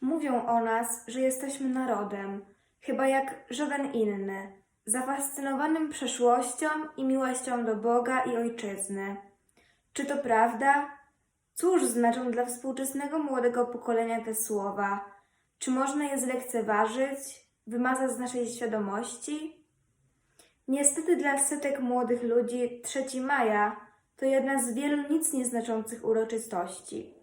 Mówią o nas, że jesteśmy narodem, chyba jak żaden inny, zafascynowanym przeszłością i miłością do Boga i ojczyzny. Czy to prawda? Cóż znaczą dla współczesnego młodego pokolenia te słowa? Czy można je zlekceważyć, wymazać z naszej świadomości? Niestety dla setek młodych ludzi 3 maja to jedna z wielu nic nieznaczących uroczystości.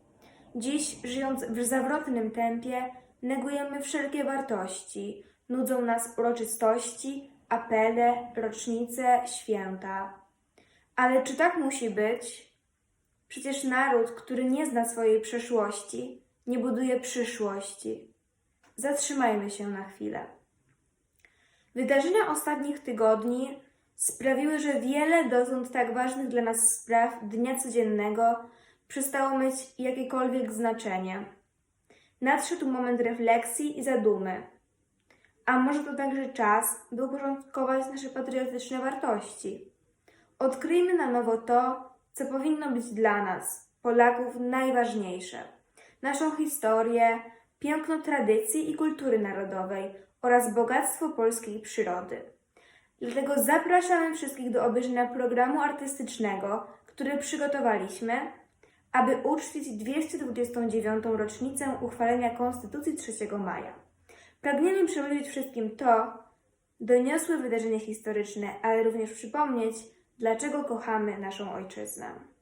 Dziś, żyjąc w zawrotnym tempie, negujemy wszelkie wartości, nudzą nas uroczystości, apele, rocznice, święta. Ale czy tak musi być? Przecież naród, który nie zna swojej przeszłości, nie buduje przyszłości. Zatrzymajmy się na chwilę. Wydarzenia ostatnich tygodni sprawiły, że wiele dotąd tak ważnych dla nas spraw dnia codziennego przestało mieć jakiekolwiek znaczenie. Nadszedł moment refleksji i zadumy. A może to także czas, by uporządkować nasze patriotyczne wartości. Odkryjmy na nowo to, co powinno być dla nas, Polaków, najważniejsze. Naszą historię, piękno tradycji i kultury narodowej oraz bogactwo polskiej przyrody. Dlatego zapraszamy wszystkich do obejrzenia programu artystycznego, który przygotowaliśmy, aby uczcić 229. rocznicę uchwalenia Konstytucji 3 maja. Pragniemy przybliżyć wszystkim to doniosłe wydarzenie historyczne, ale również przypomnieć, dlaczego kochamy naszą ojczyznę.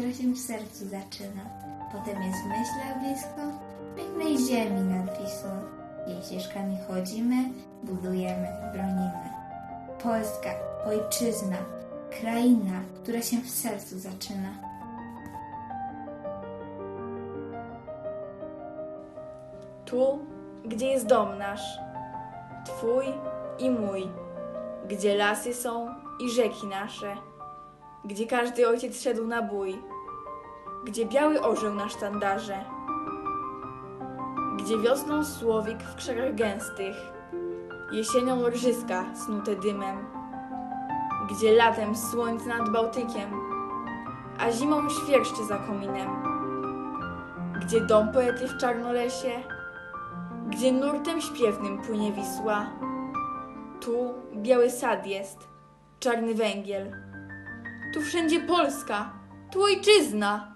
Która się w sercu zaczyna. Potem jest w myślach blisko, pięknej ziemi nad Wisłą. Jej ścieżkami chodzimy, budujemy, bronimy. Polska, ojczyzna, kraina, która się w sercu zaczyna. Tu, gdzie jest dom nasz, Twój i mój, gdzie lasy są i rzeki nasze, gdzie każdy ojciec szedł na bój, gdzie biały orzeł na sztandarze, gdzie wiosną słowik w krzakach gęstych, jesienią rżyska snute dymem, gdzie latem słońce nad Bałtykiem, a zimą świerszczy za kominem, gdzie dom poety w czarnolesie, gdzie nurtem śpiewnym płynie Wisła. Tu biały sad jest, czarny węgiel. Tu wszędzie Polska, tu ojczyzna.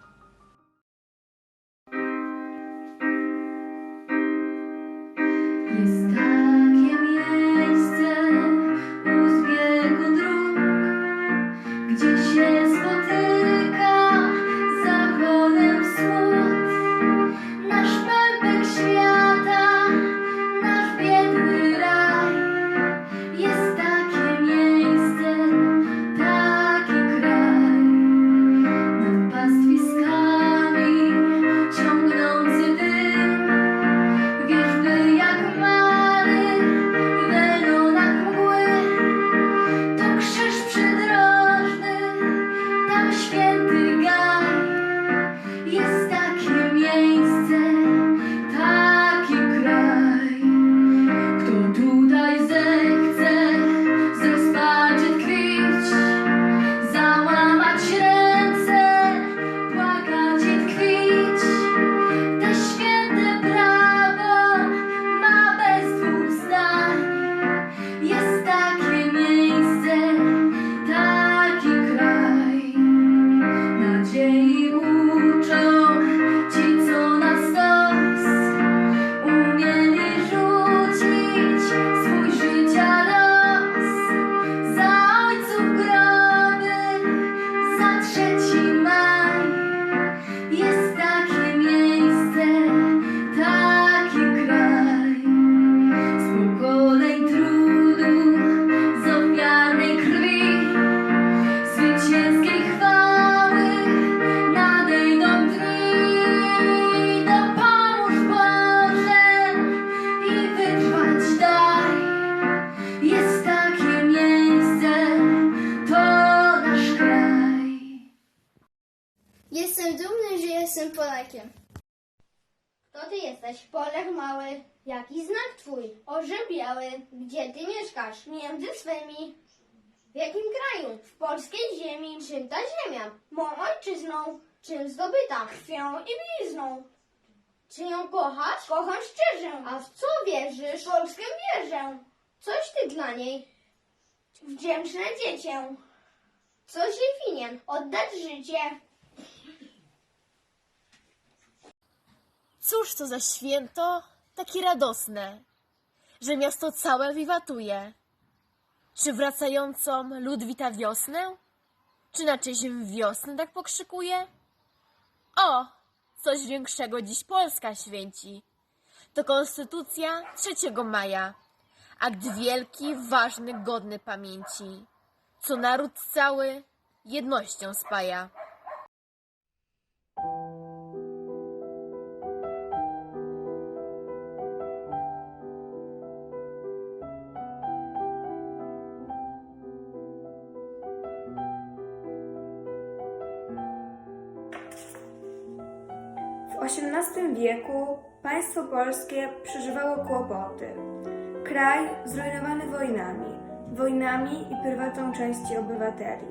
Jaki znak twój? Orzeł biały. Gdzie ty mieszkasz? Między swymi. W jakim kraju? W polskiej ziemi. Czym ta ziemia? Mą ojczyzną. Czym zdobyta? Krwią i blizną. Czy ją kochasz? Kocham szczerze. A w co wierzysz? Polskę wierzę. Coś ty dla niej. Wdzięczne dziecię. Coś jej winien. Oddać życie. Cóż to za święto takie radosne, że miasto całe wiwatuje. Czy wracającą lud wita wiosnę? Czy na czyźm wiosnę tak pokrzykuje? O, coś większego dziś Polska święci. To konstytucja 3 maja, akt wielki, ważny, godny pamięci, co naród cały jednością spaja. Wieku państwo polskie przeżywało kłopoty. Kraj zrujnowany wojnami, wojnami i prywatą części obywateli.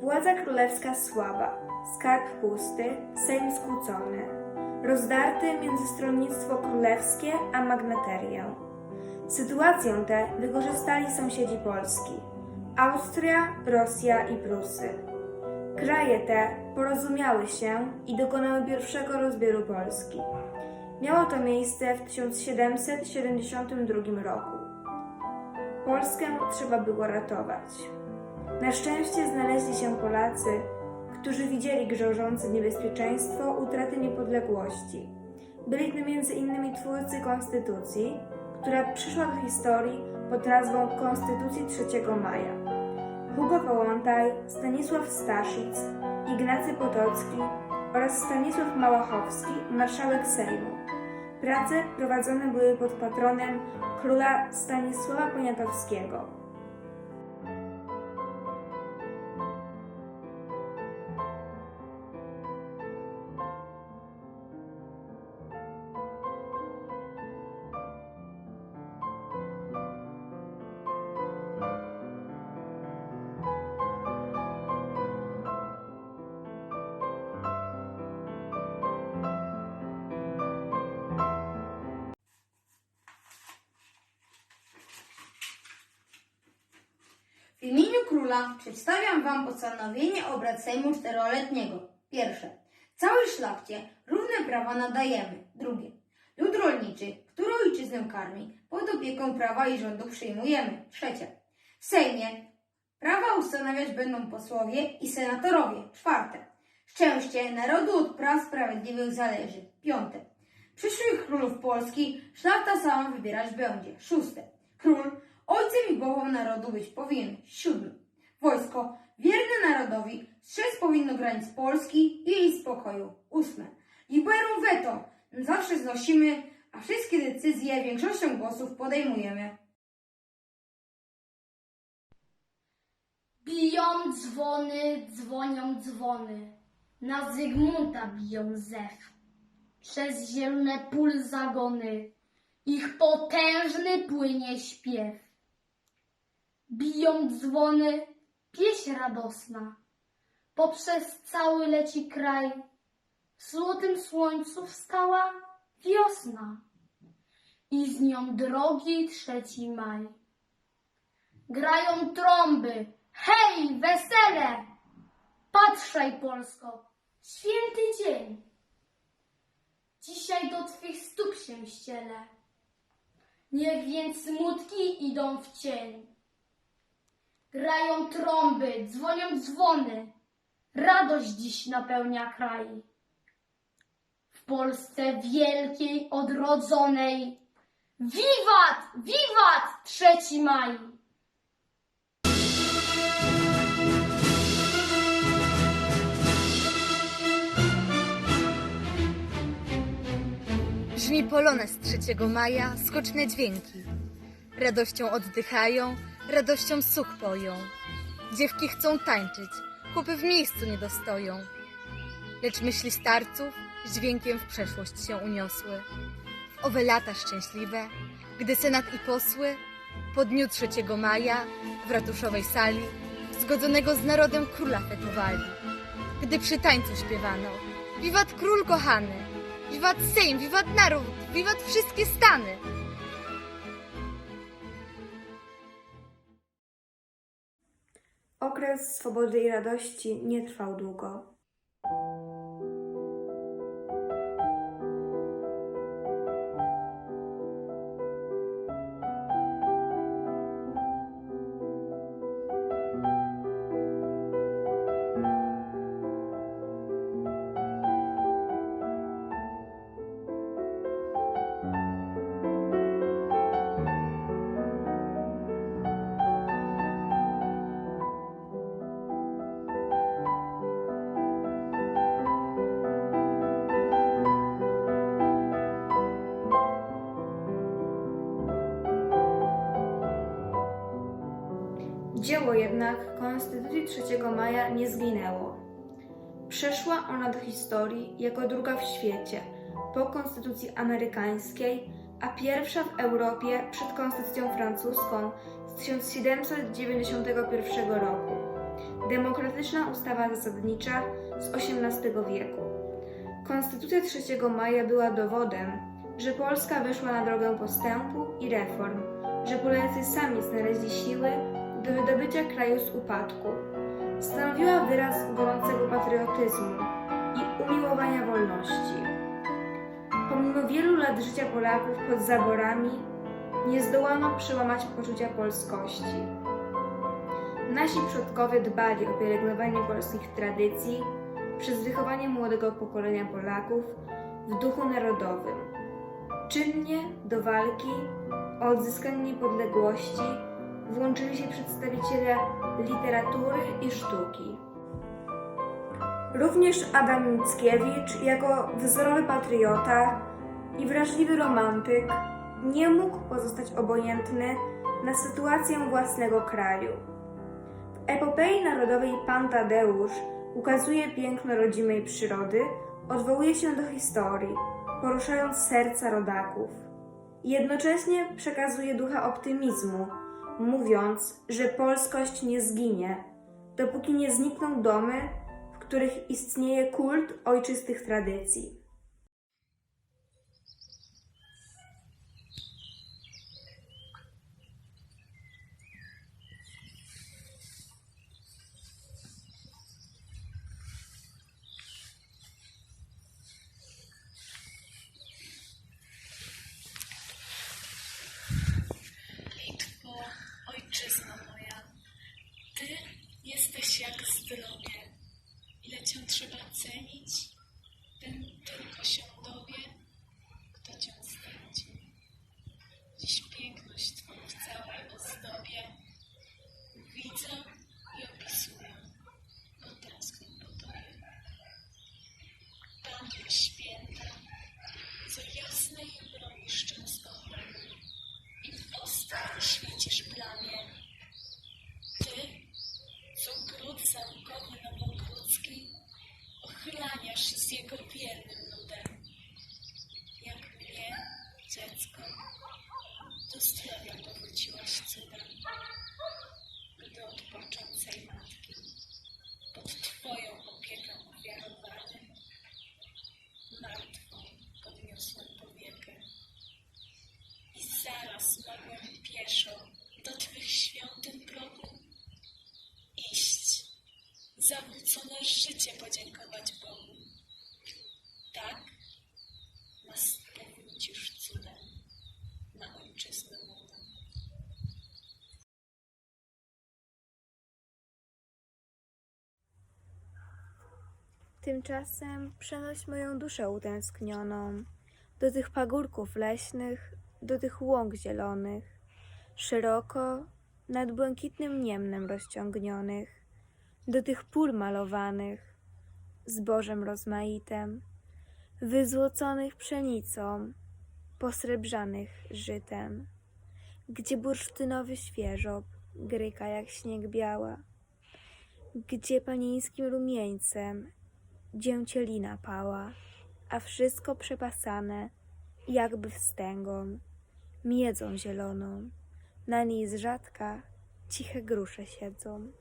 Władza królewska słaba, skarb pusty, sejm skłócony, rozdarty między stronnictwo królewskie a magnaterię. Sytuację tę wykorzystali sąsiedzi Polski Austria, Rosja i Prusy. Kraje te porozumiały się i dokonały pierwszego rozbioru Polski. Miało to miejsce w 1772 roku. Polskę trzeba było ratować. Na szczęście znaleźli się Polacy, którzy widzieli grożące niebezpieczeństwo utraty niepodległości. Byli to innymi twórcy Konstytucji, która przyszła do historii pod nazwą Konstytucji 3 maja. Hugo Kołłątaj, Stanisław Staszic, Ignacy Potocki oraz Stanisław Małachowski, marszałek Sejmu. Prace prowadzone były pod patronem króla Stanisława Poniatowskiego. W imieniu króla przedstawiam wam postanowienie obrad Sejmu czteroletniego. Pierwsze. Całej szlachcie równe prawa nadajemy. Drugie. Lud rolniczy, który ojczyznę karmi, pod opieką prawa i rządu przyjmujemy. Trzecie. W Sejmie prawa ustanawiać będą posłowie i senatorowie. Czwarte. Szczęście narodu od praw sprawiedliwych zależy. Piąte. Przyszłych królów Polski szlachta sama wybierać będzie. Szóste. Król ojcem i głową narodu być powinien. Siódme. Wojsko wierne narodowi strzec powinno granic Polski i jej spokoju. Ósme. Liberum veto zawsze znosimy, a wszystkie decyzje większością głosów podejmujemy. Biją dzwony, dzwonią dzwony. Na Zygmunta biją zew. Przez zielone pól zagony. Ich potężny płynie śpiew. Biją dzwony, pieśń radosna. Poprzez cały leci kraj. W złotym słońcu wstała wiosna. I z nią drogi trzeci maj. Grają trąby, hej, wesele! Patrzaj, Polsko, święty dzień. Dzisiaj do Twych stóp się ścielę. Niech więc smutki idą w cień. Grają trąby, dzwonią dzwony. Radość dziś napełnia kraj. W Polsce wielkiej, odrodzonej. Wiwat, wiwat, trzeci maj! Brzmi polonez 3 maja, skoczne dźwięki. Radością oddychają, radością such poją. Dziewki chcą tańczyć, chłopy w miejscu nie dostoją. Lecz myśli starców dźwiękiem w przeszłość się uniosły. W owe lata szczęśliwe, gdy senat i posły po dniu 3 maja w ratuszowej sali zgodzonego z narodem króla fetowali. Gdy przy tańcu śpiewano Wiwat król kochany, wiwat Sejm, wiwat naród, wiwat wszystkie stany. Okres swobody i radości nie trwał długo. Jednak Konstytucji 3 maja nie zginęło. Przeszła ona do historii jako druga w świecie po Konstytucji amerykańskiej, a pierwsza w Europie przed Konstytucją francuską z 1791 roku. Demokratyczna ustawa zasadnicza z XVIII wieku. Konstytucja 3 maja była dowodem, że Polska wyszła na drogę postępu i reform, że Polacy sami znaleźli siły do wydobycia kraju z upadku. Stanowiła wyraz gorącego patriotyzmu i umiłowania wolności. Pomimo wielu lat życia Polaków pod zaborami, nie zdołano przełamać poczucia polskości. Nasi przodkowie dbali o pielęgnowanie polskich tradycji przez wychowanie młodego pokolenia Polaków w duchu narodowym. Czynnie do walki o odzyskanie niepodległości włączyli się przedstawiciele literatury i sztuki. Również Adam Mickiewicz, jako wzorowy patriota i wrażliwy romantyk, nie mógł pozostać obojętny na sytuację własnego kraju. W epopei narodowej Pan Tadeusz ukazuje piękno rodzimej przyrody, odwołuje się do historii, poruszając serca rodaków. Jednocześnie przekazuje ducha optymizmu, mówiąc, że polskość nie zginie, dopóki nie znikną domy, w których istnieje kult ojczystych tradycji. Ojczyzno moja, ty jesteś jak zdrowie. Ile cię trzeba zawrócone życie podziękować Bogu. Tak nas powrócisz cudem na ojczyznę młodą. Tymczasem przenoś moją duszę utęsknioną do tych pagórków leśnych, do tych łąk zielonych, szeroko nad błękitnym niemnem rozciągnionych, do tych pól malowanych, zbożem rozmaitem, wyzłoconych pszenicą, posrebrzanych żytem, gdzie bursztynowy świeżop gryka jak śnieg biała, gdzie panieńskim rumieńcem dzięcielina pała, a wszystko przepasane, jakby wstęgą, miedzą zieloną, na niej z rzadka ciche grusze siedzą.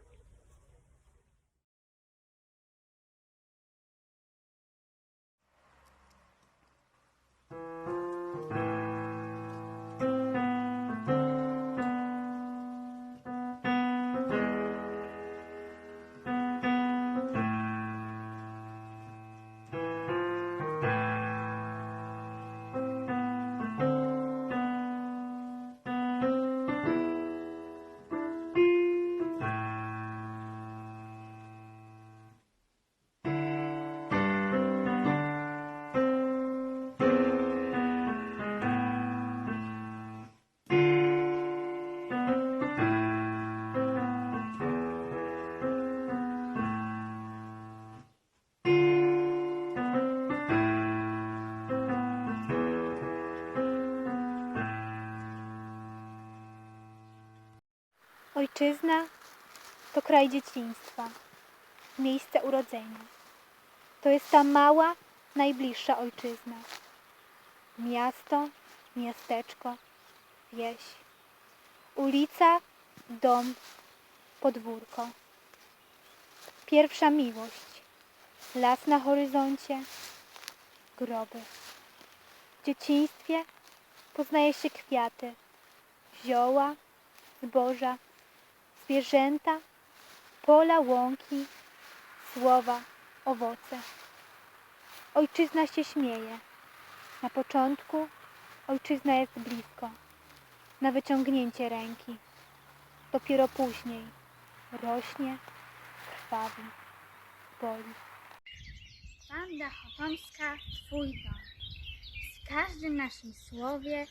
Ojczyzna to kraj dzieciństwa, miejsce urodzenia. To jest ta mała, najbliższa ojczyzna. Miasto, miasteczko, wieś. Ulica, dom, podwórko. Pierwsza miłość, las na horyzoncie, groby. W dzieciństwie poznaje się kwiaty, zioła, zboża, zwierzęta, pola, łąki, słowa, owoce. Ojczyzna się śmieje. Na początku ojczyzna jest blisko, na wyciągnięcie ręki. Dopiero później rośnie, krwawi, boli. Banda chotomska, twój dom. W każdym naszym słowie,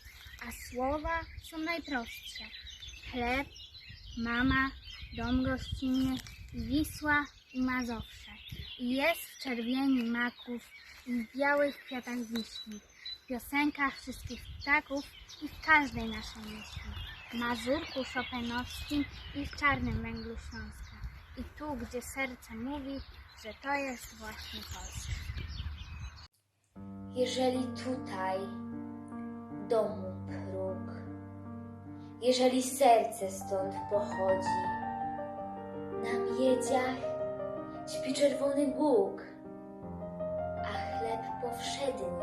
a słowa są najprostsze. Chleb, mama, dom gościnny, Wisła i Mazowsze. I jest w czerwieni maków i w białych kwiatach wiśni, w piosenkach wszystkich ptaków i w każdej naszej myśli. W Mazurku Chopinowskim i w czarnym węglu Śląska. I tu, gdzie serce mówi, że to jest właśnie Polska. Jeżeli tutaj domu próg, jeżeli serce stąd pochodzi, na miedziach śpi czerwony Bóg, a chleb powszedni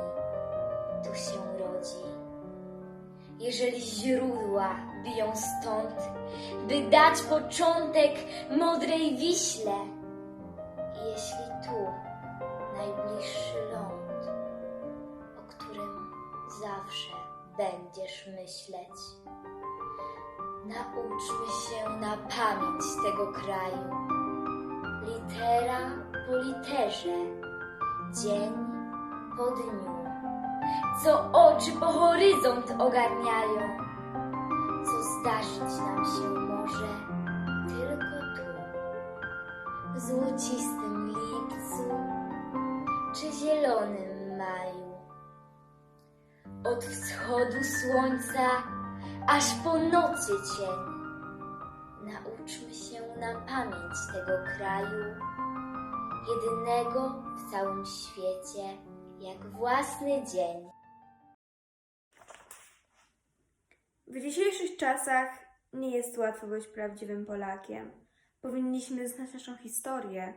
tu się rodzi. Jeżeli źródła biją stąd, by dać początek modrej wiśle, jeśli tu najbliższy ląd, o którym zawsze będziesz myśleć. Nauczmy się na pamięć tego kraju, litera po literze, dzień po dniu, co oczy po horyzont ogarniają, co zdarzyć nam się może tylko tu, w złocistym lipcu czy zielonym maju. Od wschodu słońca aż po nocy cień. Nauczmy się na pamięć tego kraju, jedynego w całym świecie, jak własny dzień. W dzisiejszych czasach nie jest łatwo być prawdziwym Polakiem. Powinniśmy znać naszą historię,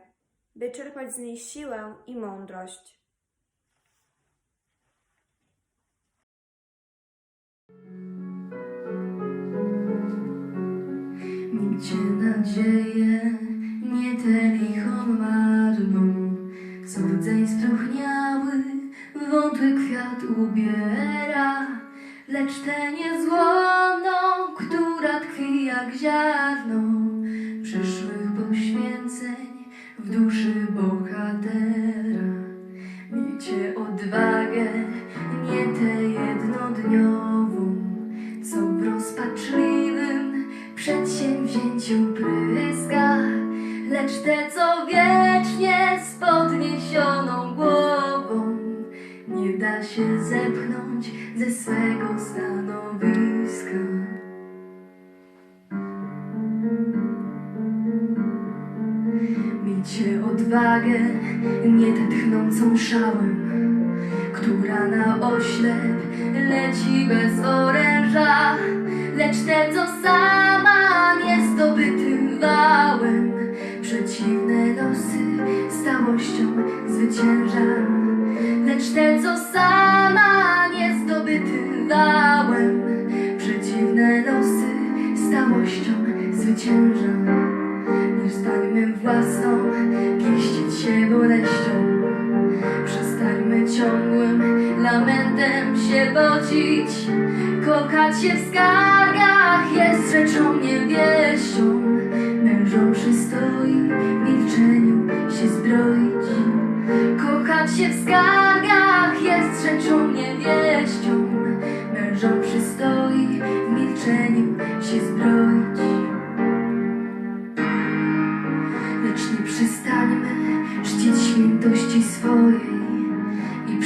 by czerpać z niej siłę i mądrość. Miejcie nadzieję, nie tę lichą marną, co rdzeń spróchniały, wątły kwiat ubiera, lecz tę niezłomną, która tkwi jak ziarno przyszłych poświęceń w duszy bohatera. Która na oślep leci bez oręża, lecz te, co sama nie zdobytym wałem, przeciwne losy stałością zwycięża. Wodzić. Kochać się w skargach jest rzeczą niewieścią. Mężom przystoi w milczeniu się zbroić. Kochać się w skargach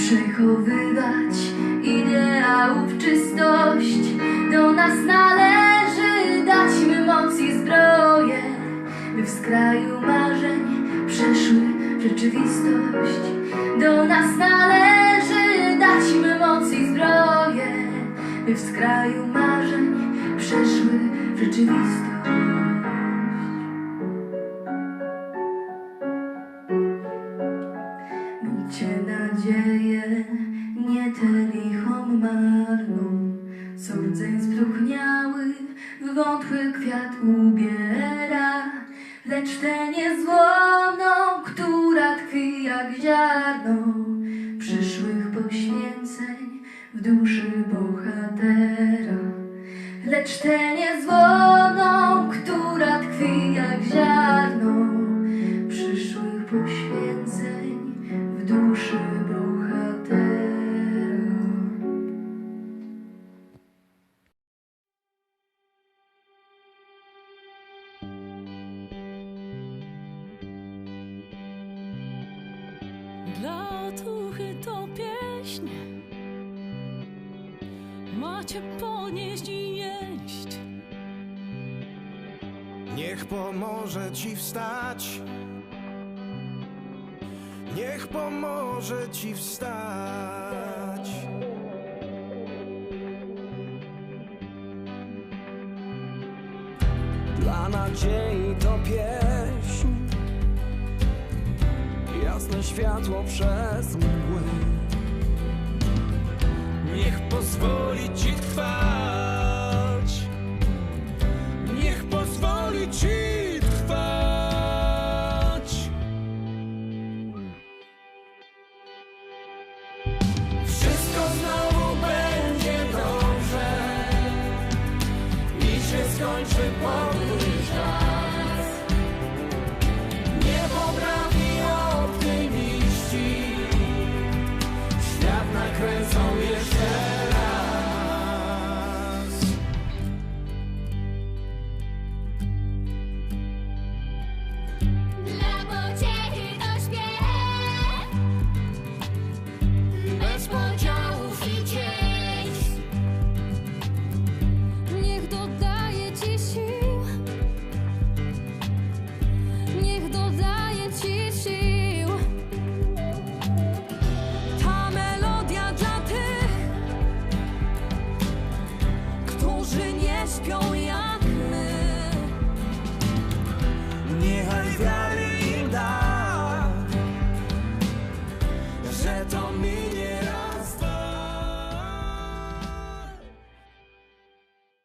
przechowywać ideałów czystość. Do nas należy dać my moc i zbroję, by w skraju marzeń przeszły w rzeczywistość. Do nas należy dać my moc i zbroję, by w skraju marzeń przeszły w rzeczywistość. W duszy bohatera. Lecz tę niezłomną, która tkwi jak ziarno pomoże ci wstać. Dla nadziei to pieśń. Jasne światło przez mgły. Niech pozwoli ci trwać. Niech pozwoli ci